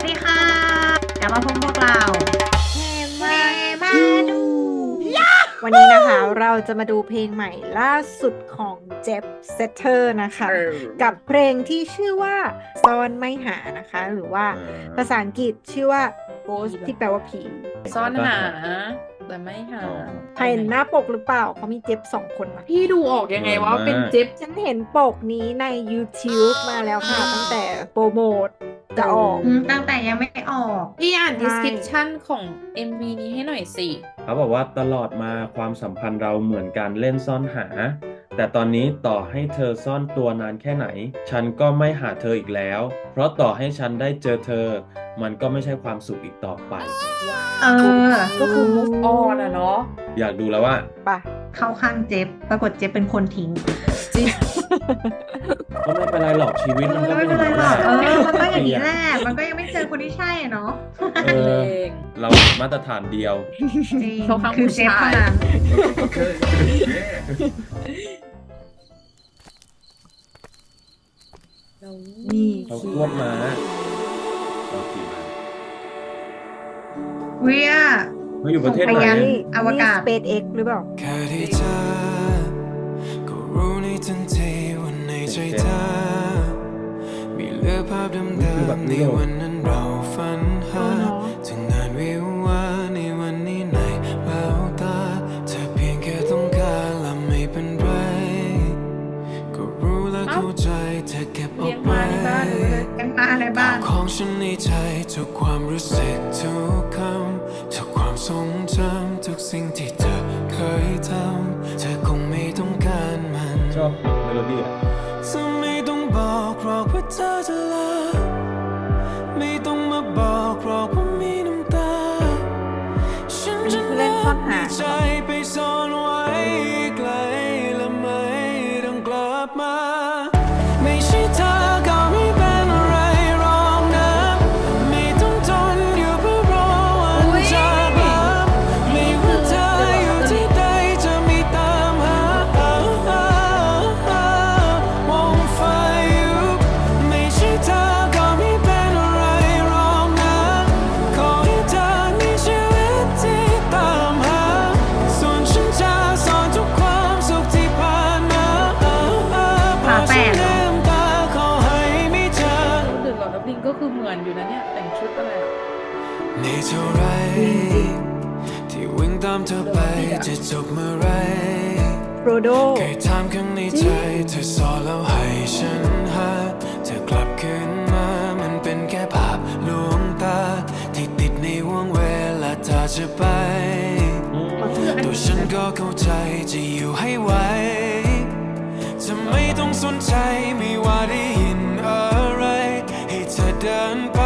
วัสดีค่ะ กลับมาพบพวกเราเฮแม่มามาดู วันนี้นะคะเราจะมาดูเพลงใหม่ล่าสุดของเจฟเซเตอร์นะคะ กับเพลงที่ชื่อว่าซ่อนไม่หานะคะ หรือว่าภาษาอังกฤษชื่อว่า ghost ที่แปลว่าผีซ่อนหาแต่ไม่หาเห็นหน้าปกหรือเปล่าเขามีเจฟสองคนนะพี่ดูออกยังไงว่าเป็นเจ็บฉันเห็นปกนี้ใน YouTube มาแล้วค่ะ ตั้งแต่โปรโมท จะออกอืมตั้งแต่ยังไม่ออก พี่อ่านใช่ description ของ MV นี้ให้หน่อยสิ เขาบอกว่าตลอดมาความสัมพันธ์เราเหมือนการเล่นซ่อนหา แต่ตอนนี้ต่อให้เธอซ่อนตัวนานแค่ไหน ฉันก็ไม่หาเธออีกแล้ว เพราะต่อให้ฉันได้เจอเธอ มันก็ไม่ใช่ความสุขอีกต่อไป เออ ก็คือ move on อะเนาะ อยากดูแล้วว่าปะเข้าข้างเจฟปรากฏเจฟเป็นคนทิ้ง จริง ก็ไม่เป็นไรหรอกชีวิตมันก็ไม่เป็นเป็อนไรย่างนี้หรแหอกละเออมันก็อย่างนี้แหละมันก็ยังไม่เจอคนที่ใช่อะเนาะเออเองเรามาตรฐานเดียวจริงเข้าข้างคือผู้เจฟชาย เท่านั้นนี่เขาควบมาเราขี่มาเวียเขาอยู่ประเทศพไหนยานอะอวกาศสเปซเอ็กหรือเปล่า แค่ได้เจอก็ รู้ในทันทีว่าในใจเธอ มีเหลือภาพเดิมๆในวันนั้นเราฝันหาเออเนอะถึงงานวิววาในวันนี้ในแววตา เธอเพียงแค่ต้องการและไม่เป็นไร ก็รู้และเข้าใจเธอเก็บเอาเลี้ยงไว้มาในบ้านเลยกันมาในบ้านของฉันในใจทุกความรู้สึกทุกคำทุกความทรงจำทุกสิ่งที่ หร คือเหมือนอยู่นะเนี่ย แต่งชุดอะไรอะนี่เท่าไร ที่วิ่งตามเธอไปจะจบเมื่อไรโรโดเคยถามข้างในใจเธอสอนแล้วให้ฉันหาเธอกลับคืนมา มันเป็นแค่ภาพลวงตา ที่ติดในห่วงเวลาเธอจะไป ตัวฉันก็เข้าใจจะอยู่ให้ไหวจะไม่ต้องสนใจไม่ว่าได้ยินอะไรให้เธอ เ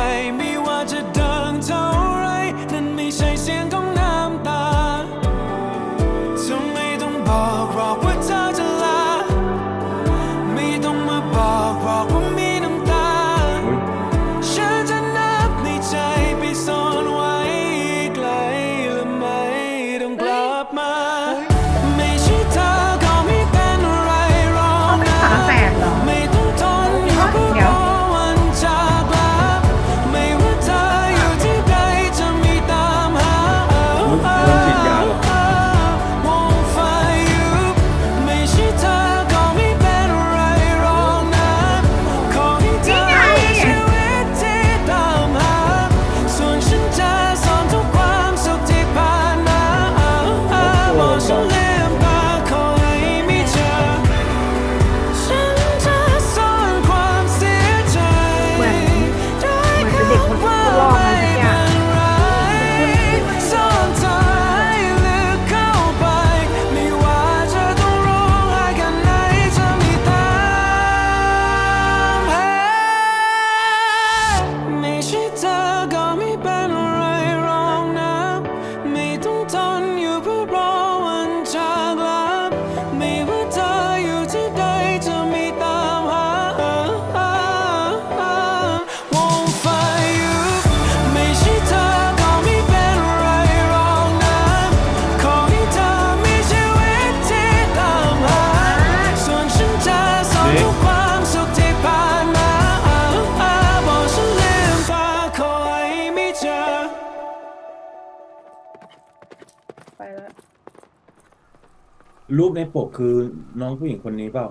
รูปในปกคือน้องผู้หญิงคนนี้เปล่า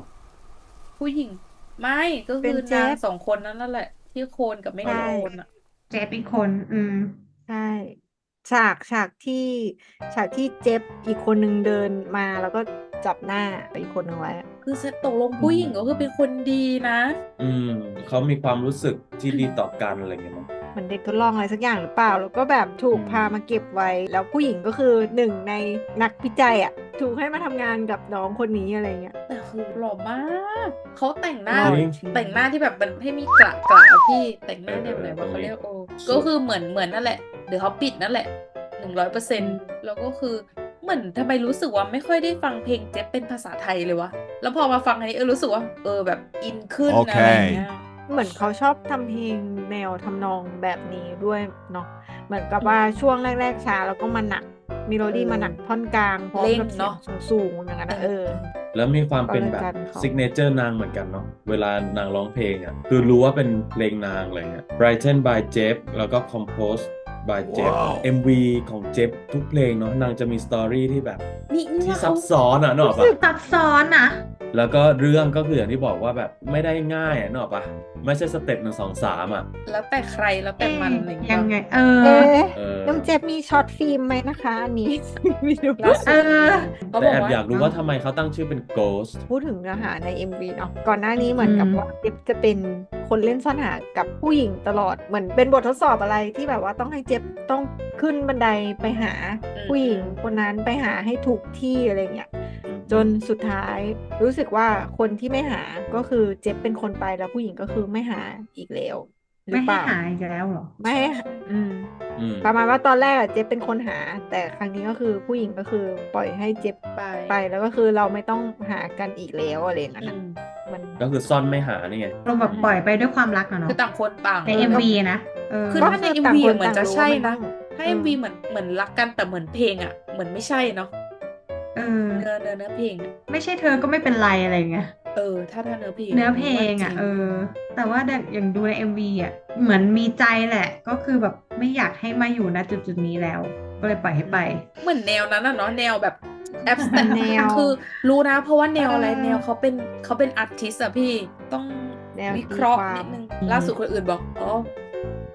ผู้หญิง ไม่ก็เป็คืนอเจฟนางสองคนนั้นนั่นแหละ ที่โคนกับไม่ใช่ โคนอะ เจฟอีกคน อืม ใช่ ฉากฉากที่ฉากที่เจฟอีกคนนึงเดินมาแล้วก็จับหน้าอีกคนนึงไว้อะคือตกลงผู้หญิงก็คือเป็นคนดีนะ อืมเขามีความรู้สึกที่ดีต่อกันอะไรอย่างเงี้ยมั้ง เหมือนเด็กทดลองอะไรสักอย่างหรือเปล่า แล้วก็แบบถูกอืมพามาเก็บไว้ แล้วผู้หญิงก็คือหนึ่งในนักวิจัยอะถูกให้มาทำงานกับน้องคนนี้อะไรเงี้ยแต่คือหล่อมากเขาแต่งหน้าหล่อจริงจริงแต่งหน้าที่แบบมันให้มีกระกระอะพี่แต่งหน้าแนวไหนว่าเออเขาเรียกโอสุดก็คือเหมือนเหมือนนั่นแหละเดี๋ยวเขาปิดนั่นแหละหนึ่งร้อยเปอร์เซ็นต์แล้วก็คือเหมือนทำไมรู้สึกว่าไม่ค่อยได้ฟังเพลงเจ๊เป็นภาษาไทยเลยวะ แล้วพอมาฟังอันนี้เออรู้สึกว่า เออแบบอินขึ้นโออะเคไรอย่างเงี้ย เหมือนเขาชอบทำเพลงแนวทำนองแบบนี้ด้วยเนาะเหมือนกับว่าช่วงแรก ๆช้าแล้วก็มาหนักมีโลดี้เออมาหนักท่อนกลางพร้อมเร่งกับเสียเนอะงสูงๆอย่างนั้นนะเออ แล้วมีความเป็นแบบก็เลยกลายเป็นเขาซิกเนเจอร์นางเหมือนกันเนาะเวลานางร้องเพลงอะคือรู้ว่าเป็นเพลงนางอะไรเงี้ย Brighten by Jeff แล้วก็ Compose by Jeff ว้าว MV ของ Jeff ทุกเพลงเนาะนางจะมีสตอรี่ที่แบบนี่นี่ที่ว่าซัเขาบซ้อนอะนึกออกปะซับซ้อนนะแล้วก็เรื่องก็คืออย่างที่บอกว่าแบบไม่ได้ง่ายอะนึกออกปะไม่ใช่สเต็ปหนึ่งสองสามอะ แล้วแต่ใครแล้วแต่มันอะไรอย่างเงี้ยัยงไงเออเอ๊ะเออน้องเจฟมีช็อตฟิล์มไหมนะคะอันนี้ไม่รู้ล่าสุเอดอเขาแต่บอกแอบว่าอยากรู้ว่าทำไมเขาตั้งชื่อเป็น Ghost พูดถึงเนื้อหาใน MV เนาะก่อนหน้านี้เหมือนกับอืมว่าเจฟจะเป็น คนเล่นซ่อนหากับผู้หญิงตลอดเหมือนเป็นบททดสอบอะไรที่แบบว่าต้องให้เจฟต้องขึ้นบันไดไปหาอืมผู้หญิงคนนั้นไปหาให้ถูกที่อะไรเงี้ยจนสุดท้ายรู้สึกว่าคนที่ไม่หาก็คือเจฟเป็นคนไปแล้วผู้หญิงก็คือไม่หาอีกแล้วหรืไม่อเปให้ล่าหายอีกแล้วเหรอไม่ให้หาอืมอืมประมาณว่าตอนแรกอะเจฟเป็นคนหา แต่ครั้งนี้ก็คือผู้หญิงก็คือปล่อยให้เจฟไปไปแล้วก็คือเราไม่ต้องหากันอีกแล้วอะไรอย่างนั้นอือะมมัน ก็คือซ่อนไม่หานี่ไงเราแบบปล่อยไปด้วยความรักอะเนาะคือต่างคนต่างใน MV นะเออคือก็ถ้าในคือต่าง MV คนอะเหมือนจะต่างรู้ใช่ว่ามันนะต้องถ้าเออ MV เหมือนเหมือนรักกันแต่เหมือนเพลงอะเหมือนไม่ใช่เนาะเออเนื้อเนื้อเนื้อเพลงอะไม่ใช่เธอก็ไม่เป็นไรอะไรอย่างเงี้ยเออ ถ้าถ้าเนื้อเพลงเนื้อเพลงอะจริเออ แต่ว่าอย่างดูใน MV อะเหมือนมีใจแหละ ก็คือแบบไม่อยากให้มาอยู่ณจุดจุดๆนี้แล้ว ก็เลยปล่อยให้ไป เหมือนแนวนั้นอะเนาะแนวแบบ แอบแต่แนวคือ รู้นะ เพราะว่าแนวอะไรเออแนวเขาเป็นเขาเป็นอาร์ติสอะพี่ต้องแนววิเคราะห์ตีความนิดนึงล่าสุดคนอื่นบอกอ๋อ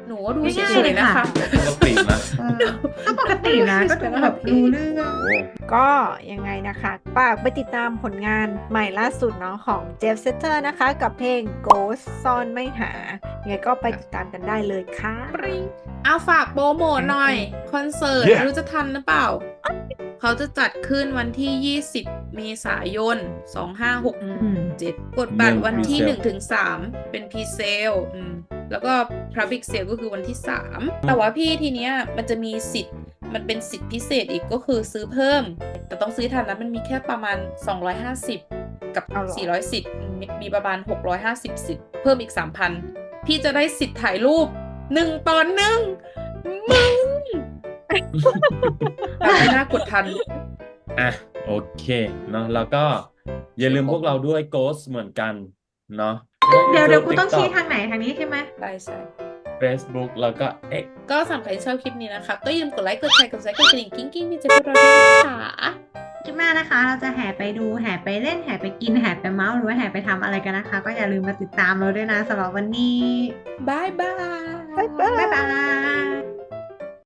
หนูก็ดูง่ายๆเฉยๆนะคะเลยค่ะปกตินะเออก็ปกตินะก็ดูแบบรู้เรื่องโอ้ก็ยังไงนะคะฝากไปติดตามผลงานใหม่ล่าสุดเนาะของเจฟเซตเตอร์นะคะ กับเพลง Ghost ซ่อนไม่หายังไงก็ไปติดตามกันได้เลยค่ะปริงเอาฝากโปรโมทหน่อย คอนเสิร์ต Yeah ไม่รู้จะทันหรือเปล่า เขาจะจัดขึ้นวันที่ 20 เมษายน 2567อืมกดบัตรวันที่ pre-sale 1ถึง3เป็นพรีเซลอืมแล้วก็ Public Sale ก็คือวันที่ 3 แต่ว่าพี่ทีเนี้ยมันจะมีสิทธิ์ มันเป็นสิทธิพิเศษอีกก็คือซื้อเพิ่ม แต่ต้องซื้อทันนะมันมีแค่ประมาณ 250 กับเอาเหรอ400 สิทธิ์มีมีประมาณ 650 สิทธิ์ เพิ่มอีก 3,000 พี่จะได้สิทธิ์ถ่ายรูปหนึ่งตอนหนึ่งมึงแต่ ไม่น่ากดทัน อะ โอเคเนาะแล้วก็อย่าลืมพวกเราด้วย Ghost เหมือนกัน เนาะเดี๋ยวเดี๋ยวกูต้องชี้ TikTok ทางไหนทางนี้ใช่ไหมได้ใช่ Facebook แล้วก็ X ก็สำหรับใครที่ชอบคลิปนี้นะคะ ก็อย่าลืมกดไลค์ กดแชร์ กดซับสไครต์กดกระดิ่งกิ้งกิ้งที่จะพวกเราด้วยนะคะคลิปหน้านะคะ เราจะแห่ไปดูแห่ไปเล่นแห่ไปกินแห่ไปเมาส์หรือว่าแห่ไปทำอะไรกันนะคะ ก็อย่าลืมมาติดตามเราด้วยนะสำหรับวันนี้บายบายบ๊ายบายบ๊ายบาย